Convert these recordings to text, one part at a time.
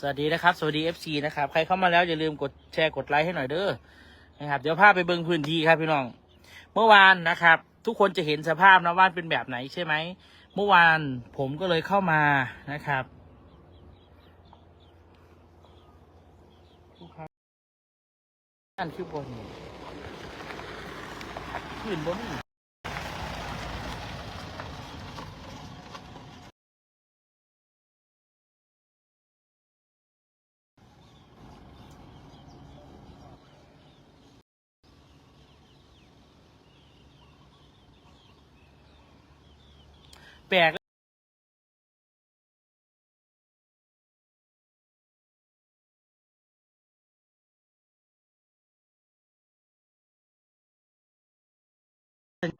สวัสดีนะครับ สวัสดี FC นะครับ ใครเข้ามาแล้วอย่าลืมกดแชร์กดไลค์ให้หน่อยเด้อนะครับ เดี๋ยวพาไปเบิ่งพื้นที่ครับพี่น้อง เมื่อวานนะครับ ทุกคนจะเห็นสภาพนะว่าเป็นแบบไหนใช่ไหม เมื่อวานผมก็เลยเข้ามานะครับลูกค้าอันคือบนขึ้นบน แปลกครั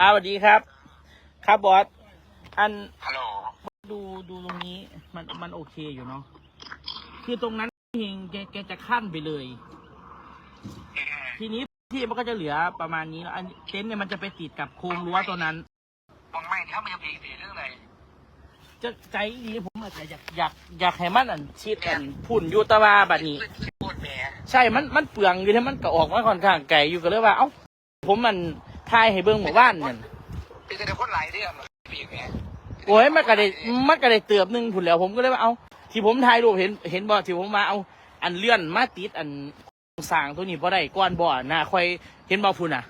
บสวัสดีครับ ครับบอสอันฮัลโหลดูดูตรงนี้ มันมันโอเคอยู่เนาะคือตรงนั้นเองแกแกจะขั้นไปเลย ทีนี้ที่มันก็จะเหลือประมาณนี้แล้วอันเต็นท์เนี่ยมันจะไปติดกับโครงรั้วตัวนั้น มองไม่ถ้ามันจะมีสีเรื่องอะไร จะใจดีผมอาจจะอยากอยากอยากให้มันอันชิดอันพุ่นอยูแตะวาบัดนี้ พูดแหมใช่มันมันเปลืองอยู่ที่มันก็ออกมาค่อนข้างไกลอยู่ก็เลยว่าเอ้าผมมันทายให้เบิ่งหมู่บ้านนั่นเป็นแต่คนไหลเรื่องปีกแหมโอ้ยมันก็ได้มันก็ได้เตือบหนึงผุนแล้วผมก็เลยว่าเอาที่ผมถ่ายรูปเห็นเห็นบ่ที่ผมมาเอาอันเลื่อนมาติดอันสร้างตัวนี้บ่ได้ก้อนบ่น่าค่อยเห็นบ่พุ่นน่ะ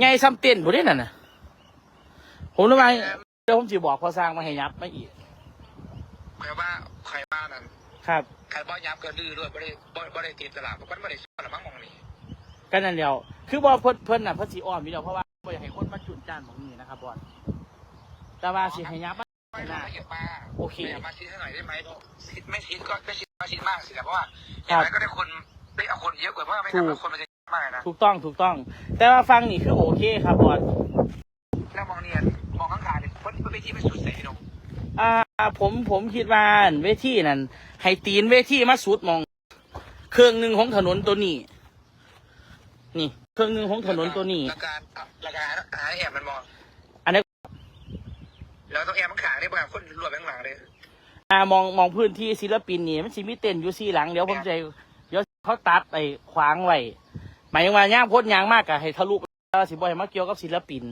ไงซ้ำเต้นบ่ได้นั่นน่ะผมเลยว่า เดี๋ยวผมสิบอกพอสร้างมาให้ยับมาอีกใครว่าใครว่านั่นครับใครบ่ยับเกินดื้อด้วยบ่ได้บ่บ่ได้ติดตลาดเพราะมันบ่ได้ซ่อนหรอมั้งมองนี่ก็นั่นแล้วคือบ่เพิ่นเพิ่นน่ะเพิ่นสิอ้อมอยู่แล้วเพราะว่าบ่อยากให้คนมาจุนจ้านของนี้นะครับบอสแต่ว่าสิให้ยับมาไม่ละเอียดมาโอเคมาชี้ให้หน่อยได้ไหมชิดไม่ชิดก็ไม่ชิดมาชิดมากสิเพราะว่าอครัย่างบไรก็ได้คนได้เอาคนเยอะกว่าเพราะว่าไม่ถูงั้นกคนมันจะมากนะถูกต้องถูกต้อง แต่ว่าฟังนี่คือโอเคครับบอส แล้วมองเนี่ยมองข้างขา เนี่ยคนเป็นที่ไม่สุดใสเนาะอ่าผมผมคิดว่าเวทีนั่นให้ตีนเวทีมาสุดหมอง เครื่องหนึ่งของถนนตัวนี้ นี่ เครื่องหนึ่งของถนนตัวนี้แล้วการแล้วการหาแอบมันมองอันนี้แล้วต้องแอบมันขาได้ป่ะคนรวมข้างหลังเลยอ่ามองมองพื้นที่ศิลปินนี่มันสิมีเต้นอยู่สี่หลังเดี๋ยวผมจะเดี๋ยวเขาตัดไอ้ขวางไว้หมายถึงว่าย่างพ้นยางมากอะให้ทะลุแล้วสิบ่ให้มาเกี่ยวกับศิลปิน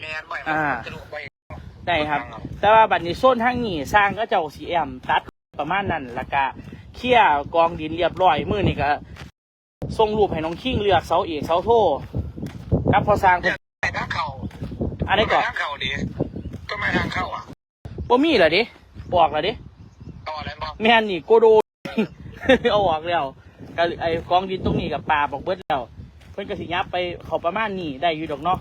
แมนบ่อยอ่าจะดูบ่อย ได้ครับ แต่ว่าบัดนี้โซนทางนี้สร้างก็เจ้าสีแอมตัดประมาณนั้นแล้วก็เคลี่ยร์กองดินเรียบร้อยมือนี่ก็ส่งรูปให้น้องคิงเลือกเสาเอกเสาโทครับพอสร้างเพิ่นแต่ทางเข่าอันนี้ก่อนทางเข่าดีก็ไม่ทางเข้าอะบ่มีเหรอดิบอกเหรอดิต่ออะไรบอกแม่นนี่โกโดเอาออกแล้วก็ไอ้กองดินตรงนี้กับปลาบอกเบิดแล้วเพิ่นก็สิยับไปเขาประมาณนี้ได้อยู่ดอกเนาะ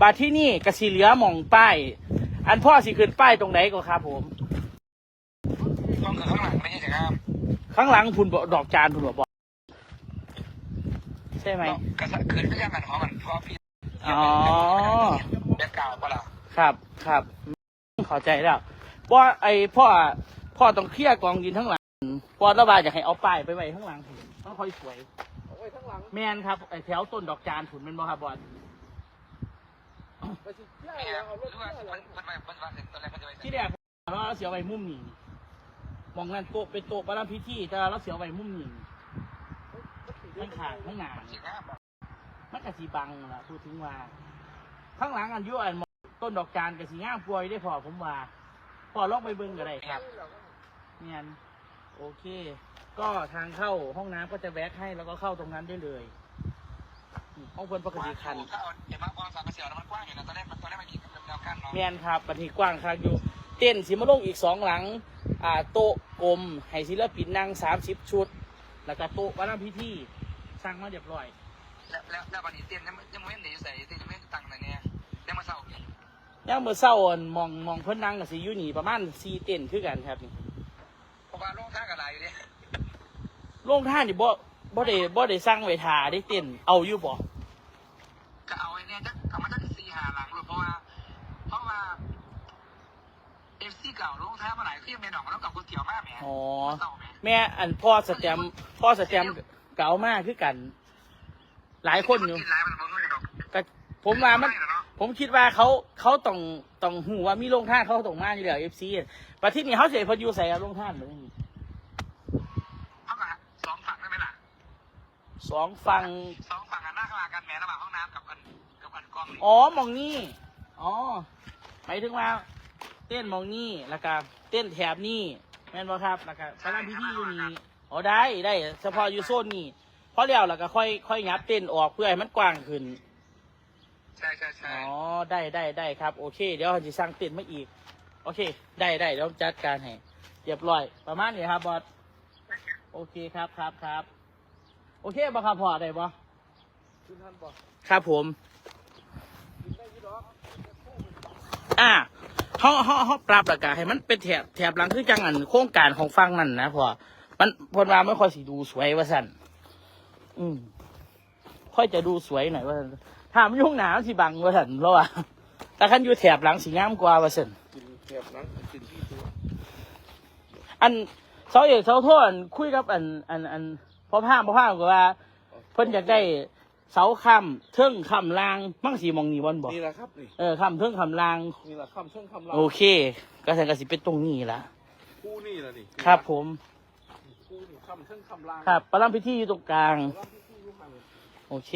บาดที่นี่กสิเหลือหม่องป้าย อันพ่อสิขึ้นป้ายตรงไหนก็ครับผม ต้องคือข้างหลังไม่ใช่แต่ข้ามข้างหลังพุ่นบ่ดอกจานพุ่นบ่บอกใช่ไหมกระสัคืนก็ยังมันเพราะมันเพราะพี่อ๋อแบ็กกราวด์ปะล่ะครับครับเข้าใจแล้วว่าไอ้พ่อพ่อต้องเคลียร์กองดินทั้งหลังพ่อระบายอยากให้เอาป้ายไปไว้ข้างหลังพุ่นต้องค่อยสวย โอ้ยข้างหลัง แม่นครับไอ้แถวต้นดอกจานผุนเป็นบ่ครับบอล ที่แรกเราเสียไว้มุมนี้มองนั่นโต๊ะเป็นโต๊ะประลัมพิธีแต่เราเสียไว้มุมนี้มันขาดข้างหน้าน้าบอกมันกะสีบังล่ะพูดถึงว่า ข้างหลังอันยุ่อันต้นดอกจานกะสีง่ามป่วยได้พอผมว่า พอลองไปเบิ่งก็ได้ครับเนี่ยโอเค ก็ทางเข้าห้องน้ำก็จะแวะให้แล้วก็เข้าตรงนั้นได้เลย ห้องเพิ่นปกติคันถ้าเอาเดี๋ยวมาพอสามเสียวมันกว้างอยู่นะตอนแรกมันตอนแรกมันมีกำลังกันเนาะแมนครับบันทีกว้างครับอยู่ เต้นสิมาลงอีกสองหลัง อ่าโต๊ะกลมให้ศิลปินนั่งสามสิบชุด แล้วก็โต๊ะวันพิธีสร้างมาเรียบร้อย แล้วแล้วแล้ววันนี้เต้นยังยังไม่ได้ใส่เต้นยังไม่ตังไหนเนี่ยยังมาเศร้าอีกย่างเมื่อเศร้าอั่นมองมองเพิ่นนั่งกับสิอยู่นี่ประมาณสี่เต้นคือกันครับนี่เพราะว่าลงท่ากับอะไรอยู่เนี่ยโรงท่านนี่บ่ บ่ได้บ่ได้สร้างไว้ทาได้เต้นเอาอยู่บ่ก็เอาไอ้เนี่ยจะเอามาตั้งสี่หาหลังเลยเพราะว่า เพราะว่าเอฟซีเก่าลงท่ามาหลายที่เมนออกมาแล้วกับก๋วยเตี๋ยวมากแหมอ๋อเศร้าแหมแม่อันพ่อสแตมป์พ่อสแตมป์เก่ามากคือกัน หลายคนอยู่กินหลายมันมึงเลยหรอกก็ผมว่ามันไเหรอเนาะผมคิดว่าเขาเขาต้องต้องหูว่ามีโรงท่านเขาต้องมาอยู่แล้วเอฟซีประเทศนี้เขาเสียพออยู่ใส่โรงท่านเลยเท่ากับสองฝั่งได้ไหมล่ะ สองฟังสองฝั่งอันหน้าข้างหลังกันแหมระหว่างห้องน้ำกับอันกับอันกองนี่อ๋อหมองนี่อ๋อหมายถึงว่า เต้นหมองนี่แล้วก็เต้นแถบนี่แม่นบ่ครับแล้วก็พนักพิธีอยู่นี่อ๋อได้ได้เฉพาะอยู่โซนนี้พอแล้วแล้วก็ค่อยค่อยยับเต้นออกเพื่อให้มันกว้างขึ้นใช่ใช่ใช่อ๋อได้ได้ได้ครับโอเค เดี๋ยวเราจะสร้างเต็นท์มาอีก โอเค ได้ได้เดี๋ยวจัดการให้เรียบร้อย ประมาณนี้ครับบอสโอเคครับครับครับ โอเคบ่ครับพอได้บ่คุณท่านบอครับผม กินได้ยี่ดอกอ่าเขาเขาเขาปรับแล้วก็ให้มันเป็นแถบแถบหลังคือจังอันโครงการของฟังนั่นนะพอมันเพนว่าไม่ค่อยสิดูสวยว่าสั่นอืมค่อยจะดูสวยหน่อยว่าสั่นถ้ามันยุ่งหนาวสิบังว่าสั่นเพราะว่าแต่คันอยู่แถบหลังสีงามกว่าว่าสั่น กินแถบนั้นกินที่ตัวอันเสาเอกเสาโทษคุยกับอันอันอัน พ่อพามพ่อพามก็ว่าเพิ่นอยากได้เสาคำเทิงคำลางมั่งสีมองนี่บอลบอกนี่แหละครับนี่เออคำเทิงคำลางนี่แหละคำเชิงคำลาโอเคก็แสดงกสิเป็นตรงนี้ละคู่นี่แหละนี่ครับ ผมคู่นี่คำเชิงคำลางครับประลัมพิธีอยู่ตรงกลางรับที่ที่ยุคหันโอเค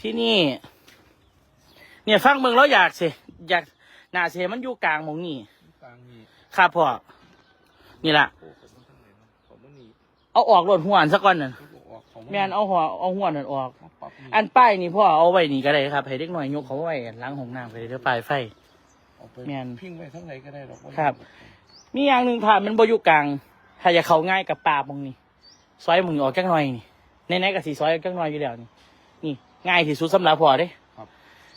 ที่นี่ เนี่ยฟังเมืองแล้วอยากสิอยากน่าเสียมันอยู่กลางหมองนี่กลางนี่ครับพ่อนี่ละโอ้ผมมันทางไหนเนาะผมมันนี่ เอาออกรถหัวอันสักก่อนนั่นเขาบอกออกของแม่นเอาหัวเอาหัวนั่นออกมาปรับนี่อันป้ายนี่พ่อเอาไว้นี่ก็ได้ครับให้เด็กหน่อยยกเขาไว้หล้างห้องน้ำไปเลยเด้อปลายไฟเอาไปแม่น พิงไว้ทั้งไหนก็ได้หรอกครับ มีอย่างหนึ่งถ้ามันบ่อยู่กลางถ้าจะเข้าง่ายกับป่าบงนี่ซอยมึงออกจักหน่อยนี่ในๆก็สิซอยออกจักหน่อยอยู่แล้วนี่นี่ ง่ายที่สุดสำหรับพ่อเด้ครับ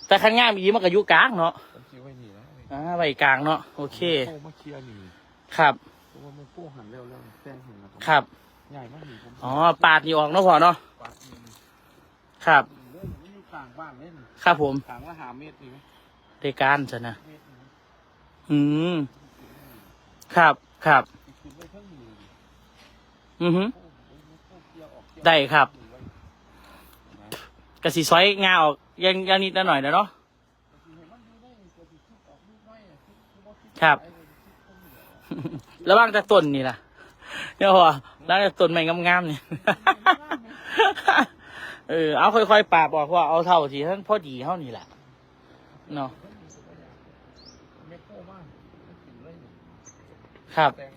แต่คันง่ายมีมันก็อยู่กลางเนาะผมคิดไว้นี่นะอ่าไว้กลางเนาะโอเคโอ้มาเคลียร์นี่ครับ เพราะว่ามันโป้หันเร็วแล้วแซงเห็นแล้วผมครับ ใหญ่มากนี่ผมอ๋อปาดนี่ออกเนาะพ่อเนาะปาดนี่ครับ เรื่องมันอยู่กลางบ้านเล่นครับผมกลางละหาเมตรนี่ไหมในการจะนะเมตรนี่อืมครับครับคิดไว้ทั้งมืออือฮึ โอ้โหโอ้เคลียร์ออกเคลียร์ได้ครับนะกะสิซอยงาออกยังยังนิดหน่อยนะเนาะครับระว่างแต่ต้นนี่ล่ะเนี่ยพอ แล้วแต่ต้นใหม่งามๆนี่เออเอาค่อยๆปราบออกว่าเอาเท่าที่ท่านพอดีเท่านี้แหละเนาะไม่โค้มากไม่ถึงเลยเนี่ยครับแตง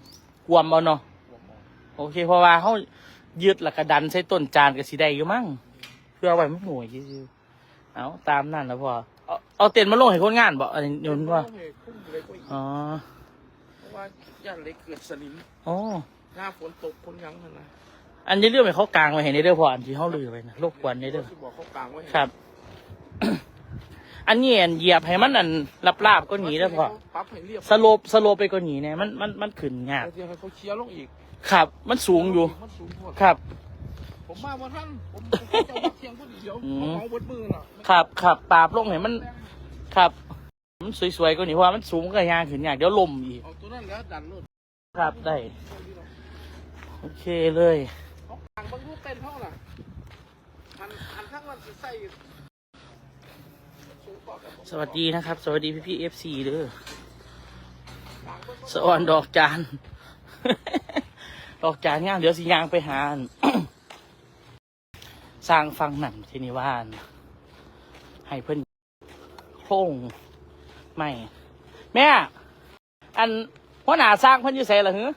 กวมเอาเนาะหัวหมอโอเคเพราะว่าเขายึดหลักกระดันใช้ต้นจานกับสีได้อยู่มั้งเพื่อเอาไว้ไม่หน่วยซื่อๆเอาตามนั่นแล้วพอเอาเอาเต็นท์มาลงให้คนงานบอกอันนี้ยนต์ว่าเฮ้ยคุ้มเลยกว่าอีกอ๋อเพราะว่าย่านเล็กเกิดสนิมอ๋อ หน้าฝนตกคนยังนั่นนะอันนี้เรื่องไปเขากลางไว้เห็นในเรื่องพออันที่เขาลือไปนะรบกวนในเรื่องที่บอกเขากลางไว้ครับ อันนี้อันเหยียบให้มันอันลาบๆก็หนีแล้วพอปรับให้เรียบสโลปสโลปไปก็หนีเนี่ยมันมันมันขึ้นยากแล้วเดี๋ยวให้เขาเคลียร์ลงอีกครับ มันสูงอยู่ มันสูงโพดครับ ผมมาวันท่านผมผมจะมาเที่ยงพอดีเดี๋ยวอืมเขาเอาเบดมือน่ะครับครับปราบลงให้มัน ครับ มันสวยๆก็หนีเพราะว่ามันสูงก็ยากขึ้นยากเดี๋ยวลมอีกเอาตัวนั้นแล้วดันรถครับได้ โอเคเลยเขากลางบางรูปเต้นเท่าน่ะหันหันทั้งวันสิใส่สูงกว่ากับผมสวัสดีนะครับ สวัสดีพี่พี่เอฟซีเด้อกลางเบิ่งสวรรค์ดอกจานดอกจานย่างเดี๋ยวสิยางไปหาอันสร้างฟังหนังที่นี่ว่านให้เพิ่นโค้งไม่ แม่ อันหัวหน้าสร้างเพิ่นอยู่ใส่ละหือ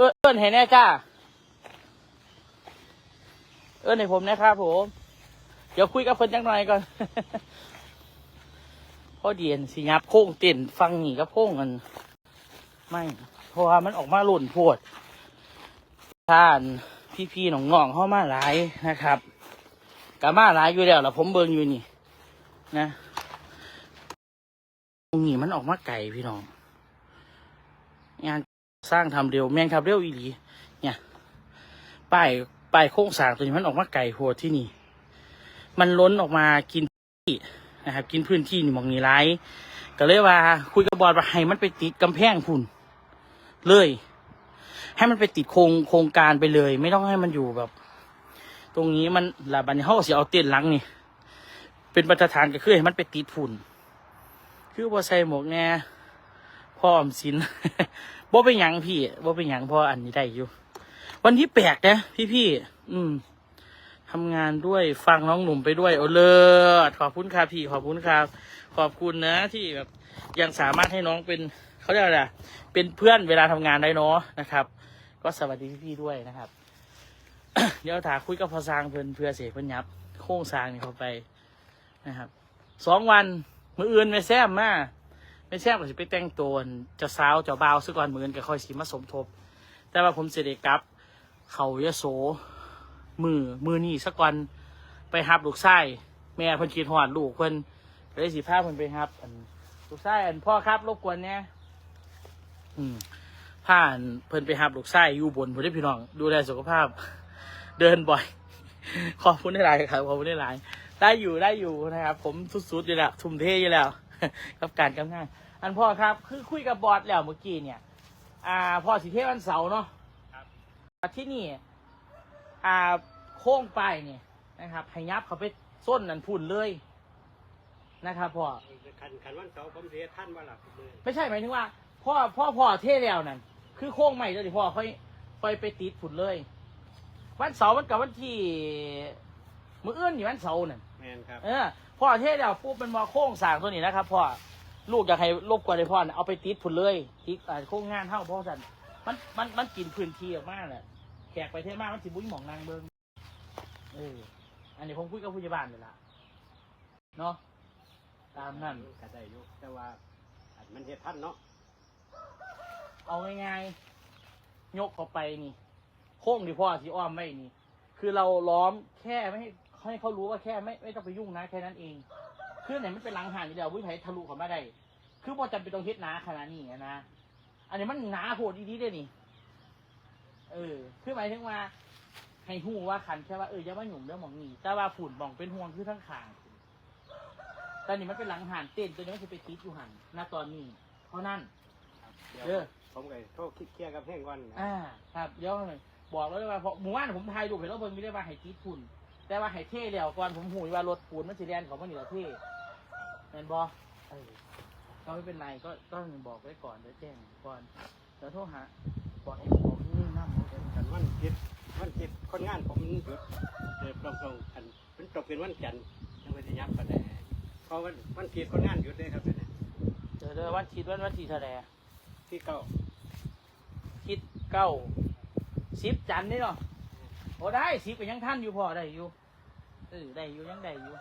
เออเอิ้นให้แน่จ้า เอิ้นให้ผมนะครับผม เดี๋ยวคุยกับเพิ่นจังหน่อยก่อนพอเดียนสิยับโค้งเต้นฟังนี่ก็โค้งกันไม่เพราะว่ามันออกมาหล่นโพดท่านพี่ๆน้องๆเข้ามาหลายนะครับกามาหลายอยู่แล้วล่ะผมเบิ่งอยู่นี่ นะตรงนี้มันออกมาไก่พี่น้อง งาน สร้างทำเร็วแม่งทำเร็วอีหลี เนี่ย ป้ายป้ายโค้งสร้างตัวนี้มันออกมาไก่โหดที่นี่ มันล้นออกมากินที่นะครับ กินพื้นที่นี่หมองนี้ไรก็เลยว่า คุยกับบอร์ดว่าให้มันไปติดกำแพงพุ่น เลย ให้มันไปติดโครงโครงการไปเลย ไม่ต้องให้มันอยู่แบบ ตรงนี้มันละบันเขาก็สิเอาเต้นหลังนี่ เป็นมาตรฐานก็คือให้มันไปติดฝุ่น คือบ่ใส่หมวกแน่พ่ออมสิน บ่เป็นหยังพี่บ่เป็นหยังเพออันนี้ได้อยู่ วันที่แปลกนะพี่พี่อืมทำงานด้วยฟังน้องหนุ่มไปด้วยโอเลิศขอบคุณครับพี่ขอบคุณครับขอบคุณนะที่แบบยังสามารถให้น้องเป็นเขาเรียกอะไรเป็นเพื่อนเวลาทำงานได้เนาะนะครับ ก็สวัสดีพี่ๆด้วยนะครับ เดี๋ยวถาคุยกับพอสร้างเพื่อนเพื่อเสียเพื่อนยับ โค้งสร้างนี่เขาไปนะครับสองวันมืออื่นไม่แซมมา ไม่แซมก็สิไปแต่งตัวเจะสาวเจ้าบ่าวซะก่อนมือนก็ค่อยสิมาสมทบ แต่ว่าผมเสด็จกลับ เขายโส มือมือนี่สักวันไปหับลูกไส้แม่เพิ่นคิดหอดลูกเพิ่นเลยสิพาเพิ่นไปหับอันลูกไส้อันพ่อครับรบกวนเนี่ยอืมผ่านเพิ่นไปหับลูกไส้อยู่บนเพื่อนพี่น้อง ดูแลสุขภาพ เดินบ่อย ขอบคุณได้หลายครับขอบคุณได้หลาย ได้อยู่ได้อยู่นะครับ ผมสุดๆอยู่แล้วทุ่มเทอยู่แล้ว กับการกำงาน อันพ่อครับ คือคุยกับบอสแล้วเมื่อกี้เนี่ย อ่าพ่อสิเทศวันเสาร์เนาะที่นี่ อ่าโค้งไปายเนี่ยนะครับให้ยับเขาไปส้นนันพุ่นเลยนะครับพ่อขันขันวันเสาร์ผมเสียท่านว่าหลับมือไม่ใช่หมายถึงว่าพ่อพ่อพ่อเทแล้วนั่นคือโค้งใหม่เลยดิพ่อค่อยค่อยไปติดพุ่นเลย วันเสาร์มันกับวันที่ มืออื่นนี่วันเสาร์นั่นแมนครับเออ พ่อเทศแล้วปุ๊บมันมาโค้งสร้างตัวนี้นะครับพ่อลูกอยากให้รบกวนเลยพ่อน่ะเอาไปติดพุ่นเลยติดอ่าโค้งงานเท่าพ่อสันมันมันมันกินพื้นที่ออกมากเลยแขกไปเทศมากมันสิบุ้ยหมองนางเบิงเอออันนี้ผมคุยกับผู้ใหญ่บ้านเลยล่ะเนาะตามนั่นก็ได้อยุแต่ว่าอันมันเฮ็ดท่านเนาะเอาง่ายๆยกเข้าไปนี่ โค้งที่พ่อที่อ้อมไม่นี่ คือเราล้อมแค่ไม่ให้ ให้เขารู้ว่าแค่ไม่ไม่ต้องไปยุ่งนะแค่นั้นเอง คือไหนมันเป็นหลังห่างอยู่แล้ววิถีทะลุเข้ามาได้คือพอจำเป็นต้องเฮ็ดหนาขนาดนี้อะนะ อันนี้มันหนาโหดดีๆเด้นี่ เออ คือหมายถึงว่า ให้หูว่าคันแค่ว่าเออจะมาหยุ่งเรื่องหมองนี่แต่ว่าฝุ่นหมองเป็นห่วงคือทั้งขางตอนนี้มันเป็นหลังห่านเต้นตัวนี้มันจะไปติดอยู่หันณตอนนี้ เพราะนั่น เดี๋ยวเออ ผมก็โทษเคลียร์กับแห้งก่อนนะอ่า ครับเดี๋ยวบอกแล้วว่าเพราะหมู่บ้านผมทายดูเห็นแล้วเบิ่งไม่ได้ว่าให้ติดฝุ่น แต่ว่าให้เท่เดียวก่อนผมหูยว่ารถปูนมันสิแลนของมันนี่แหละเท่แมนบอเออก็ไม่เป็นไรก็ก็บอกไว้ก่อนเดี๋ยวแจ้งก่อนเดี๋ยวโทรหาบอกให้บอกนี่น้ำเขาเดี๋ยวกันวันคิดวันคิดคนงานผมหยุดเดือดตรงๆกันมันตกเป็นวันจันทร์ยังไม่ได้ยับกันเลยเพราะวันวันคิดคนงานหยุดเลยครับเนี่ยเดี๋ยวเดี๋ยววันทิดวันวันที่เท่าไหร่ที่เก้าทิดเก้าสิบจันทร์นี่เนาะโอ้ได้สิบก็ยังท่านอยู่พอได้อยู่ เออได้อยู่ยังได้อยู่